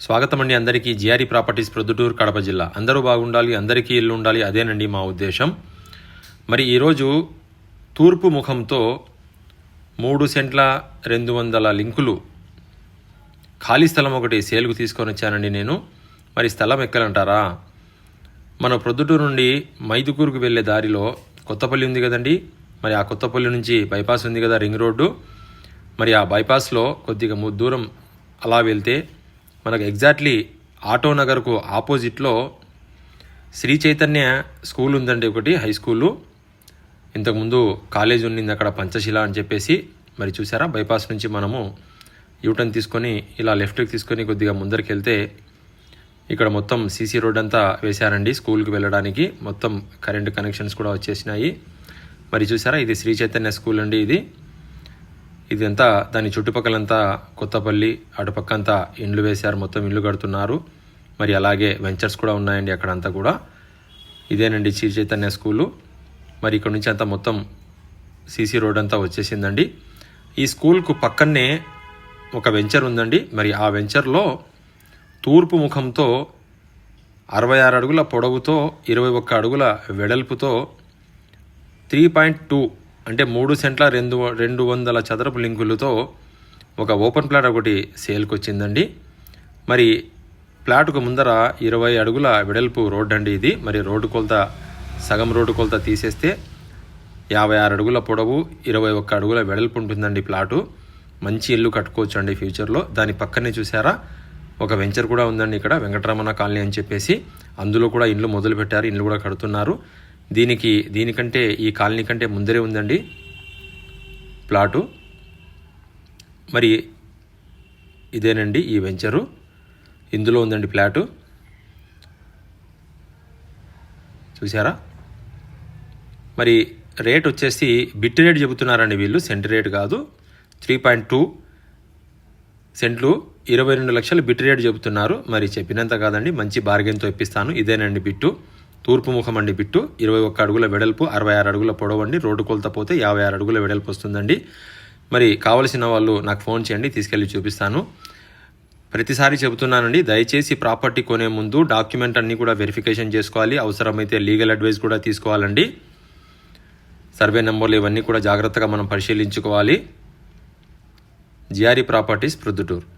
స్వాగతం అండి అందరికీ. జిఆర్ఈ ప్రాపర్టీస్ ప్రొద్దుటూరు కడప జిల్లా. అందరూ బాగుండాలి అందరికీ ఇల్లు ఉండాలి అదేనండి మా ఉద్దేశం. మరి ఈరోజు తూర్పు ముఖంతో మూడు సెంట్ల రెండు వందల లింకులు ఖాళీ స్థలం ఒకటి సేల్కు తీసుకొని వచ్చానండి నేను. మరి స్థలం ఎక్కలంటారా? మన ప్రొద్దుటూరు నుండి మైదుకూరుకు వెళ్ళే దారిలో కొత్తపల్లి ఉంది కదండి. మరి ఆ కొత్తపల్లి నుంచి బైపాస్ ఉంది కదా రింగ్ రోడ్డు. మరి ఆ బైపాస్లో కొద్దిగా ము- దూరం అలా వెళ్తే మనకు ఎగ్జాక్ట్లీ ఆటో నగర్కు ఆపోజిట్లో శ్రీ చైతన్య స్కూల్ ఉందండి ఒకటి హై స్కూలు ఇంతకుముందు కాలేజ్ ఉండింది అక్కడ పంచశిల అని చెప్పేసి. మరి చూసారా? బైపాస్ నుంచి మనము యూటర్న్ తీసుకొని ఇలా లెఫ్ట్కి తీసుకొని కొద్దిగా ముందరికి వెళ్తే ఇక్కడ మొత్తం సీసీ రోడ్ అంతా వేశారండి స్కూల్కి వెళ్ళడానికి. మొత్తం కరెంట్ కనెక్షన్స్ కూడా వచ్చేసినాయి. మరి చూసారా? ఇది శ్రీ చైతన్య స్కూల్ అండి ఇది. ఇదంతా దాని చుట్టుపక్కలంతా కొత్తపల్లి అటుపక్క అంతా ఇండ్లు వేశారు మొత్తం ఇల్లు కడుతున్నారు. మరి అలాగే వెంచర్స్ కూడా ఉన్నాయండి అక్కడంతా కూడా. ఇదేనండి శ్రీ చైతన్య స్కూలు. మరి ఇక్కడ నుంచి అంతా మొత్తం సీసీ రోడ్ అంతా వచ్చేసిందండి. ఈ స్కూల్కు పక్కనే ఒక వెంచర్ ఉందండి. మరి ఆ వెంచర్లో తూర్పు ముఖంతో అరవై ఆరు అడుగుల పొడవుతో ఇరవై ఒక్క అడుగుల వెడల్పుతో త్రీ పాయింట్ టూ అంటే మూడు సెంట్ల రెండు రెండు వందల చదరపు లింకులతో ఒక ఓపెన్ ప్లాట్ ఒకటి సేల్కి వచ్చిందండి మరి ప్లాట్కు ముందర ఇరవై అడుగుల వెడల్పు రోడ్ అండి ఇది. మరి రోడ్డు కొలత సగం రోడ్డు కొలత తీసేస్తే యాభై ఆరు అడుగుల పొడవు ఇరవై ఒక్క అడుగుల వెడల్పు ఉంటుందండి ప్లాటు. మంచి ఇల్లు కట్టుకోవచ్చు అండి ఫ్యూచర్లో. దాని పక్కనే చూసారా? ఒక వెంచర్ కూడా ఉందండి ఇక్కడ వెంకటరమణ కాలనీ అని చెప్పేసి. అందులో కూడా ఇండ్లు మొదలు పెట్టారు ఇండ్లు కూడా కడుతున్నారు. దీనికి దీనికంటే ఈ కాలనీ కంటే ముందరే ఉందండి ప్లాటు. మరి ఇదేనండి ఈ వెంచరు. ఇందులో ఉందండి ప్లాటు. చూసారా మరి రేట్ వచ్చేసి బిట్ రేట్ చెబుతున్నారండి వీళ్ళు. సెంట్ రేట్ కాదు. త్రీ పాయింట్ టూ సెంట్లు ఇరవై రెండు లక్షలు బిట్ రేట్ చెబుతున్నారు. మరి చెప్పినంత కాదండి. మంచి బార్గెన్తో ఇప్పిస్తాను. ఇదేనండి బిట్టు. తూర్పు ముఖం అండి బిట్టు. ఇరవై ఒక్క అడుగుల వెడల్పు అరవై ఆరు అడుగుల పొడవు అండి రోడ్డు కొలత పోతే యాభై ఆరు అడుగుల వెడల్పు వస్తుందండి. మరి కావలసిన వాళ్ళు నాకు ఫోన్ చేయండి తీసుకెళ్ళి చూపిస్తాను. ప్రతిసారి చెబుతున్నానండి దయచేసి ప్రాపర్టీ కొనే ముందు డాక్యుమెంట్ అన్నీ కూడా వెరిఫికేషన్ చేసుకోవాలి. అవసరమైతే లీగల్ అడ్వైస్ కూడా తీసుకోవాలండి. సర్వే నెంబర్లు ఇవన్నీ కూడా జాగ్రత్తగా మనం పరిశీలించుకోవాలి. GRE properties Proddatur.